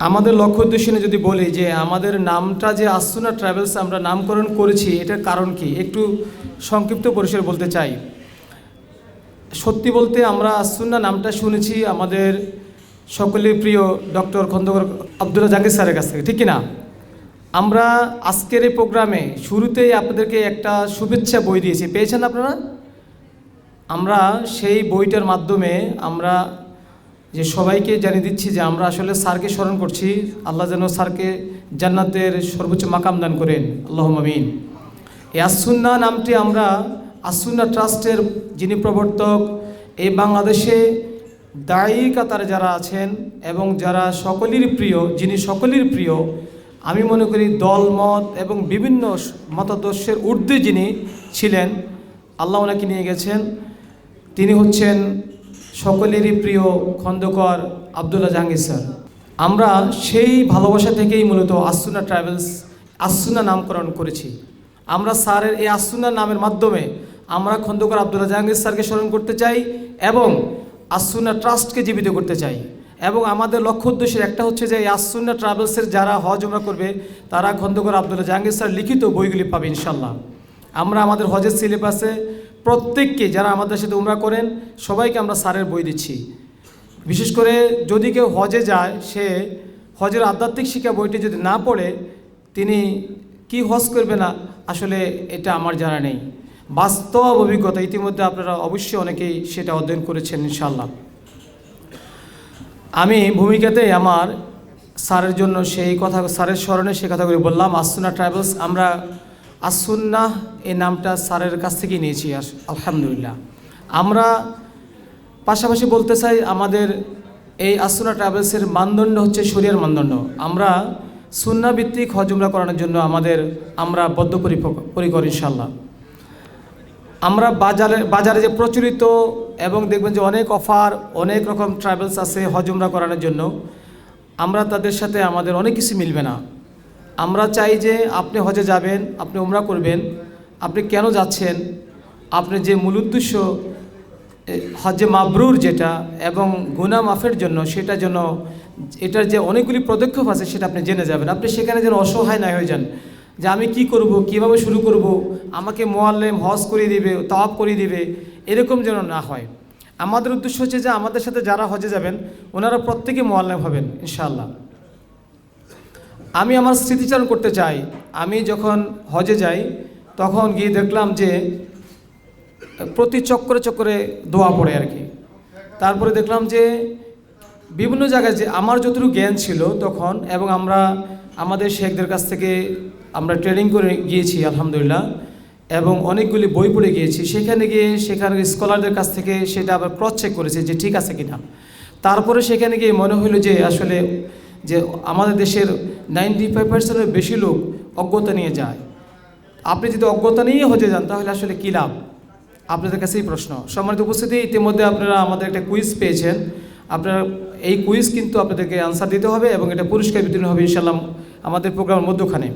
আমাদের লক্ষ্য উদ্দেশ্য নিয়ে যদি বলি যে আমাদের নামটা যে আসুনা ট্রাভেলস আমরা নামকরণ করেছি, এটার কারণ কি? একটু সংক্ষিপ্ত পরিসরে বলতে চাই। সত্যি বলতে আমরা আসুন্না নামটা শুনেছি আমাদের সকলের প্রিয় ডক্টর খন্দকর আব্দুল্লাহ জাকির স্যারের কাছ থেকে, ঠিক কি না? আমরা আজকের এই প্রোগ্রামে শুরুতেই আপনাদেরকে একটা শুভেচ্ছা বই দিয়েছি। পেয়েছেন আপনারা? আমরা সেই বইটার মাধ্যমে আমরা যে সবাইকে জানিয়ে দিচ্ছি যে আমরা আসলে স্যারকে স্মরণ করছি। আল্লাহ যেন স্যারকে জান্নাতের সর্বোচ্চ মাকাম দান করেন। আল্লাহ মামিন এই আসুন্না নামটি আমরা আসুন্না ট্রাস্টের যিনি প্রবর্তক, এই বাংলাদেশে দায়ী কাতারে যারা আছেন এবং যারা সকলেরই প্রিয়, যিনি সকলের প্রিয়, আমি মনে করি দলমত এবং বিভিন্ন মতাদর্শের ঊর্ধ্বে যিনি ছিলেন, আল্লাহ ওনাকে নিয়ে গেছেন। তিনি হচ্ছেন সকলেরই প্রিয় খন্দকর আবদুল্লাহ জাহাঙ্গীর স্যার। আমরা সেই ভালোবাসা থেকেই মূলত আসুনা ট্রাভেলস আসুনা নামকরণ করেছি। আমরা স্যারের এই আসুনা নামের মাধ্যমে আমরা খন্দকর আবদুল্লাহ জাহাঙ্গীর স্যারকে স্মরণ করতে চাই এবং আসুনা ট্রাস্টকে জীবিত করতে চাই। এবং আমাদের লক্ষ্য উদ্দেশ্যের একটা হচ্ছে যে এই আসুন্না ট্রাভেলসের যারা হজ উমরা করবে, তারা খন্দকর আবদুল্লাহ জাহাঙ্গীর স্যার লিখিত বইগুলি পাবে ইনশাল্লাহ আমরা আমাদের হজের সিলেবাসে প্রত্যেককে যারা আমাদের সাথে উমরা করেন, সবাইকে আমরা স্যারের বই দিচ্ছি। বিশেষ করে যদি কেউ হজে যায়, সে হজের আধ্যাত্মিক শিক্ষা বইটি যদি না পড়ে, তিনি কি হজ করবে না, আসলে এটা আমার জানা নেই। বাস্তব অভিজ্ঞতা ইতিমধ্যে আপনারা অবশ্যই অনেকেই সেটা অধ্যয়ন করেছেন ইনশাল্লাহ আমি ভূমিকাতে আমার স্যারের জন্য সেই কথা, স্যারের স্মরণে সেই কথাগুলি বললাম। আসুন্না ট্রাভেলস আমরা আসুন্না এই নামটা স্যারের কাছ থেকেই নিয়েছি আলহামদুলিল্লাহ। আমরা পাশাপাশি বলতে চাই, আমাদের এই আসুনা ট্রাভেলসের মানদণ্ড হচ্ছে শরিয়ার মানদণ্ড। আমরা সুন্না ভিত্তিক হজ উমরা করানোর জন্য আমাদের, আমরা বদ্ধপরিকর ইনশাল্লাহ আমরা বাজারে বাজারে যে প্রচলিত এবং দেখবেন যে অনেক অফার, অনেক রকম ট্রাভেলস আছে হজমরা করানোর জন্য। আমরা তাদের সাথে আমাদের অনেক কিছু মিলবে না। আমরা চাই যে আপনি হজে যাবেন, আপনি উমরা করবেন, আপনি কেন যাচ্ছেন, আপনি যে মূল উদ্দেশ্য হজে মাবরুর যেটা এবং গুনা মাফের জন্য সেটা জন্য এটার যে অনেকগুলি পদক্ষেপ আছে সেটা আপনি জেনে যাবেন। আপনি সেখানে যেন অসহায় না হয়ে যান, যে আমি কি করব, কীভাবে শুরু করব, আমাকে মোয়াল্লেম হজ করিয়ে দিবে, তাওয়াব করিয়ে দিবে, এরকম যেন না হয়। আমাদের উদ্দেশ্য হচ্ছে যে আমাদের সাথে যারা হজে যাবেন, ওনারা প্রত্যেকে মোয়াল্লেম হবেন, ইনশাআল্লাহ। আমি আমার স্মৃতিচারণ করতে চাই। আমি যখন হজে যাই, তখন গিয়ে দেখলাম যে, প্রতি চক্করে চক্করে দোয়া পড়ে আর কি। তারপরে দেখলাম যে, বিভিন্ন জায়গায় যে আমার যতটুকু জ্ঞান ছিল তখন এবং আমরা, আমাদের শেখদের কাছ থেকে আমরা ট্রেনিং করে গিয়েছি, আলহামদুলিল্লাহ, এবং অনেকগুলি বই পড়ে গিয়েছি। সেখানে গিয়ে, সেখানে স্কলারদের কাছ থেকে সেটা আবার ক্রস চেক করেছে যে ঠিক আছে কিনা। তারপরে সেখানে গিয়ে মনে হলো যে, আসলে যে আমাদের দেশের নাইনটি ফাইভ পার্সেন্টের বেশি লোক অজ্ঞতা নিয়ে যায়। আপনি যদি অজ্ঞতা নিয়ে হতে যান, তাহলে আসলে কী লাভ? আপনাদের কাছেই প্রশ্ন। সম্মানিত উপস্থিতি, ইতিমধ্যে আপনারা আমাদের একটা কুইজ পেয়েছেন। আপনারা এই কুইজ কিন্তু আপনাদেরকে আনসার দিতে হবে এবং এটা পুরস্কার বিতরণ হবে ইনশাল্লাহ আমাদের প্রোগ্রামের মধ্যখানে।